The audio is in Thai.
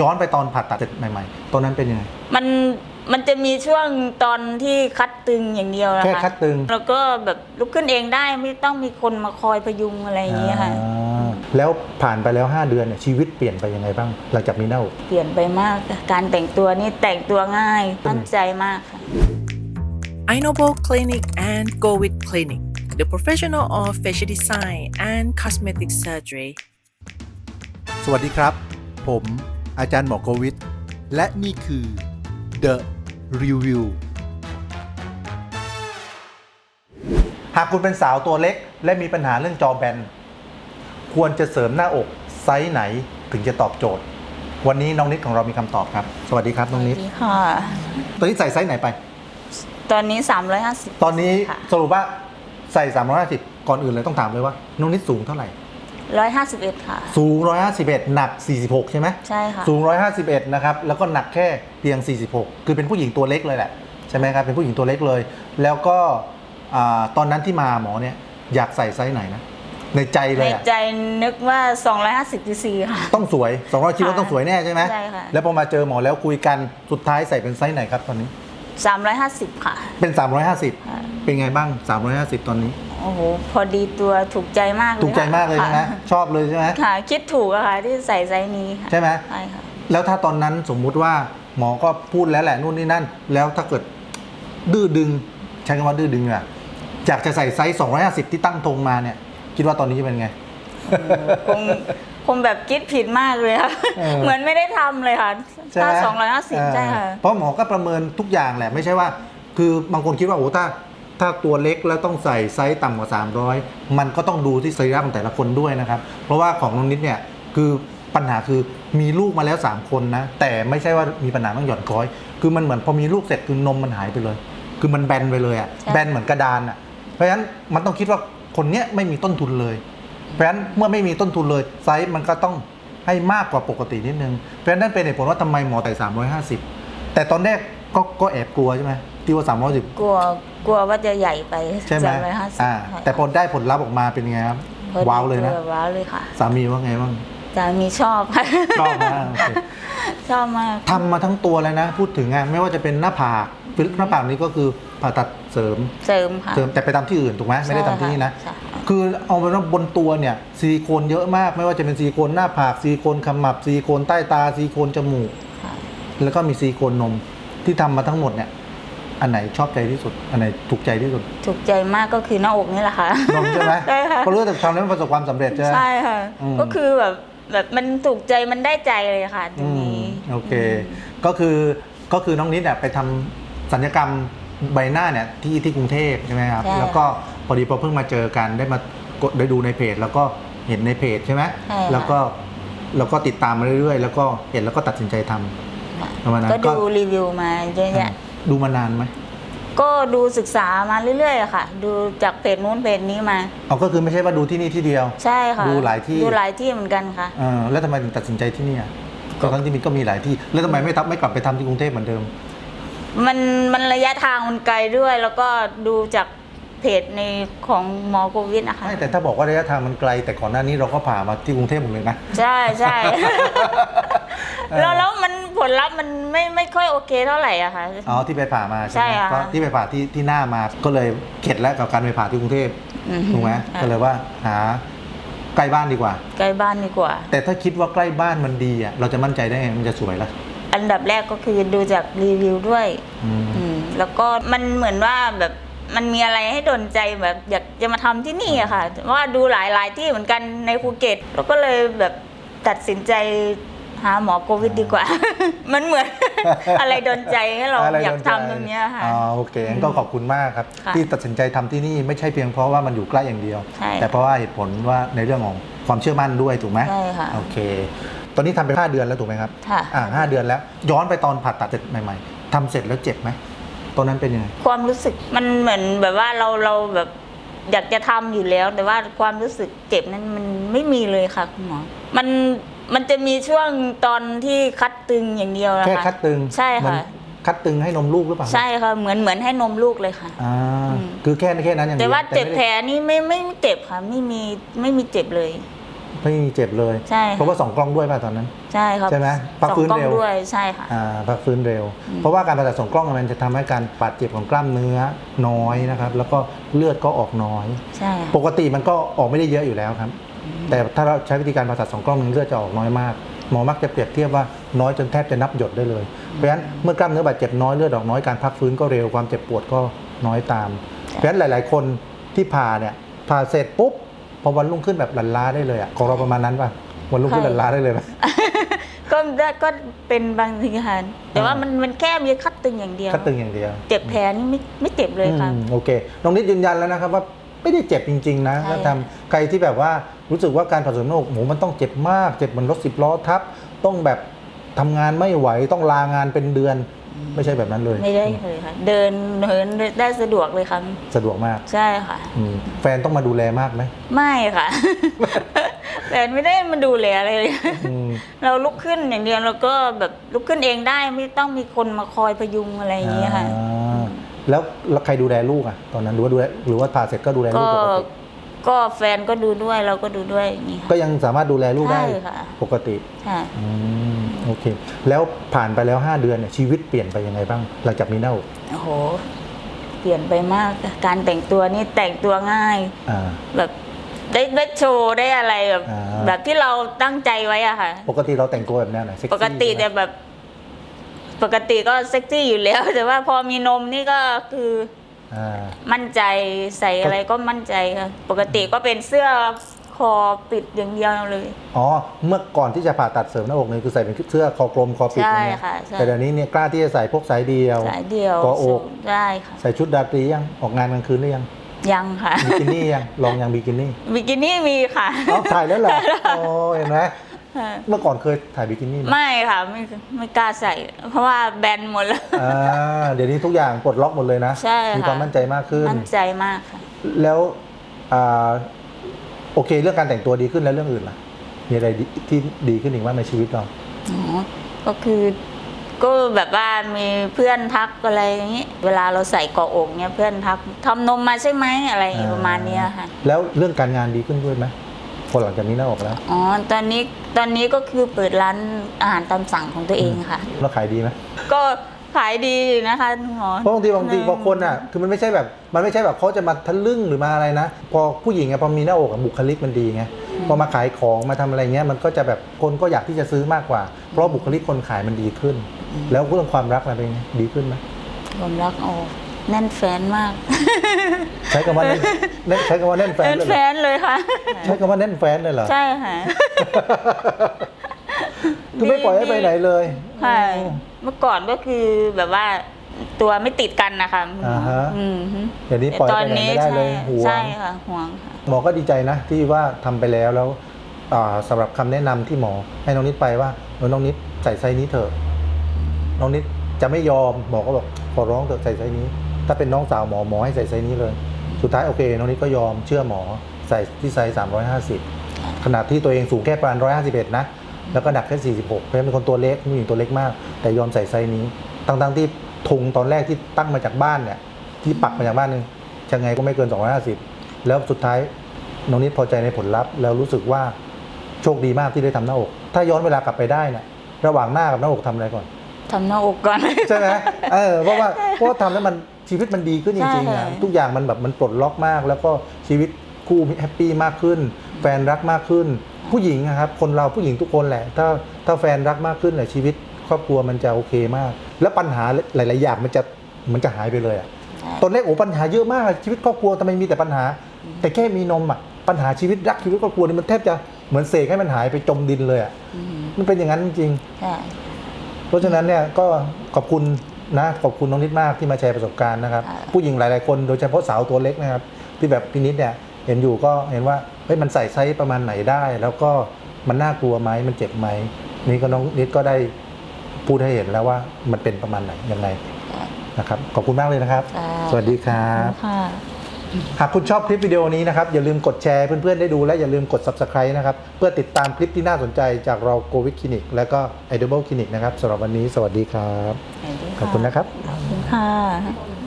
ย้อนไปตอนผ่าตัดเสร็จใหม่ๆ ตอนนั้นเป็นยังไง มันมันจะมีช่วงตอนที่คัดตึงอย่างเดียวนะแค่คะคัดตึงแล้วก็แบบลุกขึ้นเองได้ไม่ต้องมีคนมาคอยพยุงอะไรอย่างเงี้ยค่ะ อ่าแล้วผ่านไปแล้ว 5 เดือนเนี่ยชีวิตเปลี่ยนไปยังไงบ้าง หลังจากมีหน้าอก เปลี่ยนไปมากค่ะการแต่งตัวนี่แต่งตัวง่ายมั่นใจมากค่ะ Inobo Clinic and Go With Clinic, the professional of facial design and cosmetic surgery. สวัสดีครับ ผม อาจารย์หมอโควิด และนี่คือ The Review หากคุณเป็นสาวตัวเล็ก และมีปัญหาเรื่องจอแบน ควรจะเสริมหน้าอกไซส์ไหนถึงจะตอบโจทย์ วันนี้น้องนิดของเรามีคำตอบครับ สวัสดีครับน้องนิดสวัสดีค่ะ ตอนนี้ใส่ไซส์ไหนไป ตอนนี้ 350ตอนนี้ค่ะสรุปว่าใส่ 350 ก่อนอื่นเลยต้องถามเลยว่าน้องนิดสูงเท่าไหร่ 151 ค่ะ สูง 151 หนัก 46 ใช่ไหมใช่ค่ะ สูง 151 นะครับ แล้วก็หนักแค่เพียง 46 คือเป็นผู้หญิงตัวเล็กเลยแหละใช่ไหมครับ เป็นผู้หญิงตัวเล็กเลย แล้วก็อ่าตอนนั้นที่มาหมอเนี่ยอยากใส่ไซส์ไหนนะ ในใจเลในยอะใจนึกว่า 250 cc ค่ะ ต้องสวย 200คิดว่าต้องสวยแน่ใช่ไหมใช่ค่ะ แล้วพอมาเจอหมอแล้วคุยกัน สุดท้ายใส่เป็นไซส์ไหนครับตอนนี้ 350 ค่ะ เป็นค่ะ350 เป็นไงบ้าง 350 ตอนนี้ โอ้โหพอดีตัวถูกใจมากเลยถูกใจมากเลยค่ะใช่ไหมชอบเลยใช่ไหมค่ะ คิดถูกอะค่ะที่ใส่ไซส์นี้ค่ะใช่ไหมใช่ค่ะแล้วถ้าตอนนั้นสมมุติว่าหมอก็พูดแล้วแหละนู่นนี่นั่น แล้วถ้าเกิดดื้อดึงใช้คำว่าดื้อดึงอะอยากจะใส่ไซส์250 ที่ตั้งธงมาเนี่ย คิดว่าตอนนี้จะเป็นไงคงคงแบบคิดผิดมากเลยค่ะเออเหมือนไม่ได้ทำเลยค่ะใช่ไหถ้าม250ใช่ค่ะเออเพราะหมอก็ประเมินทุกอย่างแหละไม่ใช่ว่า คือบางคนคิดว่าโอ้ถ้า ถ้าตัวเล็กแล้วต้องใส่ไซส์ต่ำกว่า 300 มันก็ต้องดูที่สรีระของแต่ละคนด้วยนะครับ เพราะว่าของน้องนิดเนี่ยคือปัญหาคือมีลูกมาแล้ว 3 คนนะ แต่ไม่ใช่ว่ามีปัญหาต้องหย่อนคล้อย คือมันเหมือนพอมีลูกเสร็จคือนมมันหายไปเลย คือมันแบนไปเลยอะใช่ แบนเหมือนกระดานอะเพราะฉะนั้นมันต้องคิดว่าคนเนี้ยไม่มีต้นทุนเลย เพราะฉะนั้นเมื่อไม่มีต้นทุนเลยไซส์มันก็ต้องให้มากกว่าปกตินิดนึงเพราะฉะนั้นนั่นเป็นเหตุผลว่าทำไมหมอไต่350 แต่ตอนแรกก็ก็แอบกลัวใช่ไหม ที่ว่า310กลัวกลัวว่าจะใหญ่ไปใช่ไหม350อ่าค่ะแต่พอได้ผลลัพธ์ออกมาเป็นไงครับ พอดีว้าวเลยนะตัวว้าวเลยค่ะสามีว่าไงบ้าง สามีชอบค่ะ ชอบนะโอเคชอบมาก ทำมาทั้งตัวเลยนะ พูดถึงอะไม่ว่าจะเป็นหน้าผากหน้าผากนี้ก็คือผ่าตัดเสริม เสริมค่ะ เสริมแต่ไปทำที่อื่นถูกไหมไม่ได้ทำที่นี่นะ ใช่ค่ะ คือเอาเป็นว่าบนตัวเนี่ยซิลิโคนเยอะมากไม่ว่าจะเป็นซิลิโคนหน้าผากซิลิโคนขมับซิลิโคนใต้ตาซิลิโคนจมูก ค่ะแล้วก็มีซิลิโคนนมที่ทำมาทั้งหมดเนี่ย อันไหนชอบใจที่สุด อันไหนถูกใจที่สุดถูกใจมากก็คือหน้าอกนี่แหละค่ะ นมใช่ไหมใช่ค่ะเพราะรู้แต่ทำแล้วมันประสบความสำเร็จใช่ไหม ใช่ค่ะ อืม ก็คือแบบแบบมันถูกใจมันได้ใจเลยค่ะตรอืงมนี้ โอเค ก็คือก็คือน้องนิดเนี่ยไปทำสัญญกรรมใบหน้าเนี่ยที่ที่กรุงเทพใช่ไหมครับ ใช่แล้วก็พอดีพอเพิ่งมาเจอกันได้มากดได้ดูในเพจ แล้วก็เห็นในเพจใช่ไหมใช่ค่ะ แล้วก็แล้วก็ติดตามมาเรื่อยๆ แล้วก็เห็นแล้วก็ตัดสินใจทำ ค่ะประมาณนั้นก็ก็ ดูรีวิวมาเยอะแยะ ดูมานานไหมก็ดูศึกษามาเรื่อยๆอะค่ะ ดูจากเพจนู้นเพจนี้มาเอาก็คือไม่ใช่ว่าดูที่นี่ที่เดียว ใช่ค่ะดูหลายที่ดูหลายที่เหมือนกันค่ะเออแล้วทำไมถึงตัดสินใจที่นี่อะก็ทั้งที่มีก็มีหลายที่ แล้วทำไมไม่ทับไม่กลับไปทำที่กรุงเทพเหมือนเดิม มันมันระยะทางมันไกลด้วย แล้วก็ดูจากเพจในของหมอโควิดนะคะไม่แต่ถ้าบอกว่าระยะทางมันไกล แต่ก่อนหน้านี้เราก็ผ่ามาที่กรุงเทพหมดเลยนะใช่ใช่เออ แล้วแล้วมันผลลัพธ์มันไม่ไม่ค่อยโอเคเท่าไหร่อะค่ะ อ๋อที่ไปผ่ามาใช่ใช่ไหมค่ะ ก็ที่ไปผ่าที่ที่หน้ามาก็เลยเข็ดแล้วกับการไปผ่าที่กรุงเทพอืถูกไหมค่ะก็เลยว่าหาใกล้บ้านดีกว่า ใกล้บ้านดีกว่า แต่ถ้าคิดว่าใกล้บ้านมันดีอะเราจะมั่นใจได้ไงมันจะสวยละอันดับแรกก็คือดูจากรีวิวด้วย อืม อืมแล้วก็มันเหมือนว่าแบบมันมีอะไรให้ดนใจแบบอยากจะมาทำที่นี่อะค่ะเพราะว่าดูหลายหลายที่เหมือนกันในภูเก็ตแล้วก็เลยแบบตัดสินใจ หาหมอโควิดดีกว่า มันเหมือน อะไรดนใจให้เราะไอยากโดนใจทำตรงเนี้ยค่ะ อ๋อโอเคงั้นก็ขอบคุณมากครับ ค่ะที่ตัดสินใจทำที่นี่ไม่ใช่เพียงเพราะว่ามันอยู่ใกล้อย่างเดียว ใช่แต่เพราะว่าเหตุผลว่าในเรื่องของความเชื่อมั่นด้วยถูกไหมใช่ค่ะ โอเค ตอนนี้ทำไปห้าเดือนแล้วถูกไหมครับ ค่ะ อ่าห้าเดือนแล้ว ย้อนไปตอนผ่าตัดเสร็จใหม่ ๆทำเสร็จแล้วเจ็บไหมตอนนั้นเป็นยังไง ความรู้สึกมันเหมือนแบบว่าเราเราแบบอยากจะทำอยู่แล้ว แต่ว่าความรู้สึกเจ็บนั้นมันไม่มีเลยค่ะคุณหมอ มัน มันจะมีช่วงตอนที่คัดตึงอย่างเดียวนะคะแค่คัดตึงใช่เหมือนค่ะคัดตึงให้นมลูกหรือเปล่าใช่ค่ะ เหมือนเหมือนให้นมลูกเลยค่ะ อ่าอืม คือแค่แค่นั้นอย่างเดีแต่ยวว่าเจ็บไม่ได้แผลนี่ไม่ไม่ไม่เจ็บค่ะ ไม่มีไม่มีเจ็บเลย ไม่มีเจ็บเลย ใช่ค่ะเพราะว่าสองกล้องด้วยป่ะตอนนั้น ใช่ครับใช่ไหมพักฟื้นสองกล้องเร็ว ด้วยใช่ค่ะ อ่าพักฟื้นเร็วอืมเพราะว่าการผ่าตัดสองกล้องมันจะทำให้การบาดเจ็บของกล้ามเนื้อน้อยนะครับ แล้วก็เลือดก็ออกน้อย ใช่ค่ะปกติมันก็ออกไม่ได้เยอะอยู่แล้วครับ แต่ถ้าเราใช้วิธีการผ่าตัดสองกล้องมันเลือดจะออกน้อยมากหมอมักจะเปรียบเทียบว่าน้อยจนแทบจะนับหยดได้เลย เพราะฉะนั้นเมื่อกล้ามเนื้อบาดเจ็บน้อยเลือดออกน้อยการพักฟื้นก็เร็วความเจ็บปวดก็น้อยตาม เพราะฉะนั้นหลาย ๆ คนที่ผ่าเนี่ยผ่าเสร็จปุ๊บพอวันรุ่งขึ้นแบบหลันล้าได้เลยอะของเราประมาณนั้นป่ะวันรุ่งขึ้นหลันล้าได้เลยไหมก็ได้ก็เป็นบางทีค่ะแต่ว่าอ่ามัมันมันแค่มีคัดตึงอย่างเดียวคัดตึงอย่างเดียว เจ็บแผลนี่ไม่ไม่เจ็บเลยค่ะอืมโอเคน้องนิดยืนยันแล้วนะครับว่าไม่ได้เจ็บจริง ๆ นะใช่แล้วทำใครที่แบบว่า รู้สึกว่าการผ่าตัดหน้าอกหมูมันต้องเจ็บมาก เจ็บเหมือนรถสิบล้อทับ ต้องแบบทำงานไม่ไหวต้องลางานเป็นเดือน ไม่ใช่แบบนั้นเลย ไม่ได้เลยค่ะ เดินเหินได้สะดวกเลยค่ะสะดวกมากใช่ค่ะ อืมแฟนต้องมาดูแลมากไหมไม่ค่ะ แฟนไม่ได้มาดูแลอะไรเลย อืม เราลุกขึ้นอย่างเดียวเราก็แบบลุกขึ้นเองได้ไม่ต้องมีคนมาคอยพยุงอะไรอย่างเงี้ยค่ะ อ่าแล้วแล้วใครดูแลลูกอะ ตอนนั้นหรือว่าดูแลหรือว่าผ่าเสร็จก็ดูแลลูก็กปกติ ก็แฟนก็ดูด้วยเราก็ดูด้วยอย่างงี้ก็ค่ะยังสามารถดูแลลูกได้ใช่ค่ะ ปกติใช่อืมโอเค แล้วผ่านไปแล้ว 5 เดือนเนี่ยชีวิตเปลี่ยนไปยังไงบ้าง หลังจากมีหน้าอกโอ้โห เปลี่ยนไปมากการแต่งตัวนี่แต่งตัวง่าย อ่า แบบได้ได้โชว์ได้อะไรแบบอ่า แบบที่เราตั้งใจไว้อะค่ะ ปกติเราแต่งตัวแบบแนวไหนเซ็กซี่ปกติใช่แต่ไหมแบบ ปกติก็เซ็กซี่อยู่แล้ว แต่ว่าพอมีนมนี่ก็คือ อ่า มั่นใจใส่อะไรก็มั่นใจค่ะปกติก็เป็นเสื้อคอปิดอย่างเดียวเลย อ๋อ เมื่อก่อนที่จะผ่าตัดเสริมหน้าอกเนี่ยคือใส่เป็นเสื้อคอกลมคอปิดใช่อย่างเงี้ยค่ะใช่ แต่เดี๋ยวนี้เนี่ยกล้าที่จะใส่พวกสายเดียว สายเดียวกออกสูงได้ค่ะ ใส่ชุดราตรียังออกงานกลางคืนหรือยังยังค่ะ บิกินี่ยังลองยังบิกินี่บิกินี่มีค่ะ เอาถ่ายแล้วเหรอโอ้เห็นไหมค่ะ เมื่อก่อนเคยถ่ายบิกินี่ไหมไม่ค่ะไม่ไม่กล้าใส่ เพราะว่าแบนหมดแล้วอ่าเดี๋ยวนี้ทุกอย่างปลดล็อกหมดเลยนะใช่ค่ะมีความมั่นใจมากขึ้น มั่นใจมากค่ะ แล้วอ่าโอเคเรื่องการแต่งตัวดีขึ้นแล้วเรื่องอื่นล่ะมีอะไรดีที่ดีขึ้นอีกบ้างในชีวิตเราอ๋อก็คือก็แบบว่ามีเพื่อนทักอะไรอย่างนี้ เวลาเราใส่เกาะอกเนี่ยเพื่อนทักทำนมมาใช่ไหมอะไรอย่างงี้ประมาณเนี้ยค่ะ แล้วเรื่องการงานดีขึ้นด้วยไหม พอหลังจากนี้หน้าอกแล้วอ๋อตอนนี้ตอนนี้ก็คือเปิดร้านอาหารตามสั่งของตัวเองค่ะ แล้วขายดีไหมก็ขายดีอยู่นะคะคุณหมอเพราะบางทีบางทีบางคนอะคือมันไม่ใช่แบบมันไม่ใช่แบบเขาจะมาทะลึ่งหรือมาอะไรนะ พอผู้หญิงอะพอมีหน้าอกอะบุคลิกมันดีไงพอมาขายของมาทำอะไรเงี้ยมันก็จะแบบคนก็อยากที่จะซื้อมากกว่า เพราะบุคลิกคนขายมันดีขึ้น แล้วเรื่องความรักอะไรเป็นไงดีขึ้นไหมผมรักโอ้ แน่นแฟนมาก ใช้คำว่าแน่นแน่นใช้คำว่าแน่นแฟนแน่นเลยแฟเหรอนเลยค่ะ ใช้คำว่าแน่นแฟนเลยเหรอใช่ค่ะ คือไม่ปล่อยให้ไปไหนเลย ค่ะเมื่อก่อนก็คือแบบว่าตัวไม่ติดกันนะคะอ่าฮะอืมฮึเดี๋ยวนี้ปล่อยไปไหนไม่ได้เลยห่วง ใช่ค่ะห่วงค่ะ หมอก็ดีใจนะ ที่ว่าทำไปแล้วแล้วอ่าสำหรับคำแนะนำที่หมอให้น้องนิดไปว่าเออน้องนิดใส่ไซส์นี้เถอะน้องนิดจะไม่ยอมหมอก็บอกขอร้องเถอะใส่ไซส์นี้ ถ้าเป็นน้องสาวหมอหมอให้ใส่ไซส์นี้เลย สุดท้ายโอเค น้องนิดก็ยอมเชื่อหมอใส่ที่ไซส์350 ขนาดที่ตัวเองสูงแค่ประมาณ151 นะ แล้วก็หนักแค่46 เพราะฉะนั้นเป็นคนตัวเล็กผู้หญิงตัวเล็กมาก แต่ยอมใส่ไซส์นี้ทั้งๆที่ทุงตอนแรกที่ตั้งมาจากบ้านเนี่ยที่ปักมาจากบ้านนึงยังไงก็ไม่เกิน 250 แล้วสุดท้ายน้องนิดพอใจในผลลัพธ์แล้วรู้สึกว่าโชคดีมากที่ได้ทำหน้าอก ถ้าย้อนเวลากลับไปได้เนี่ยระหว่างหน้ากับหน้าอกทำอะไรก่อนทำหน้าอกก่อน ใช่ไหมเออเพราะว่าเพราะว่าทำแล้วมัน ชีวิตมันดีขึ้นจริงๆใช่อะทุกอย่างมันแบบมันปลดล็อกมาก แล้วก็ชีวิตคู่แฮปปี้มากขึ้น แฟนรักมากขึ้น ผู้หญิงนะครับคนเราผู้หญิงทุกคนแหละ ถ้าถ้าแฟนรักมากขึ้นเนี่ยชีวิตครอบครัวมันจะโอเคมาก แล้วปัญหาหลายๆอย่างมันจะมันจะหายไปเลยอะตอนแรกโอ้ปัญหาเยอะมากชีวิตครอบครัวทำไมมีแต่ปัญหา แต่แค่มีนมอะปัญหาชีวิตรักชีวิตครอบครัวนี่มันแทบจะเหมือนเสกให้มันหายไปจมดินเลยอะอืมมันเป็นอย่างนั้นจริงใช่ๆเพราะฉะนั้นเนี่ยก็ขอบคุณ นะขอบคุณน้องนิดมากที่มาแชร์ประสบการณ์นะครับค่ะผู้หญิงหลาย ๆ คนโดยเฉพาะสาวตัวเล็กนะครับ ที่แบบพี่นิดเนี่ยเห็นอยู่ก็เห็นว่าเฮ้ยมันใส่ไซส์ประมาณไหนได้ แล้วก็มันน่ากลัวไหมมันเจ็บไหมนี่ก็น้องนิดก็ได้พูดให้เห็นแล้วว่ามันเป็นประมาณไหนยังไงนะครับ ขอบคุณมากเลยนะครับค่ะสวัสดีครับค่ะ หากคุณชอบคลิปวิดีโอนี้นะครับ อย่าลืมกดแชร์ให้เพื่อนๆได้ดูและอย่าลืมกด Subscribe นะครับ เพื่อติดตามคลิปที่น่าสนใจจากเราโกวิ c คลินิกและก็ Edible Clinic นะครับสำหรับวันนี้สวัสดีครับสวัสดีะขอบคุณนะครับ ขอบคุณค่ะ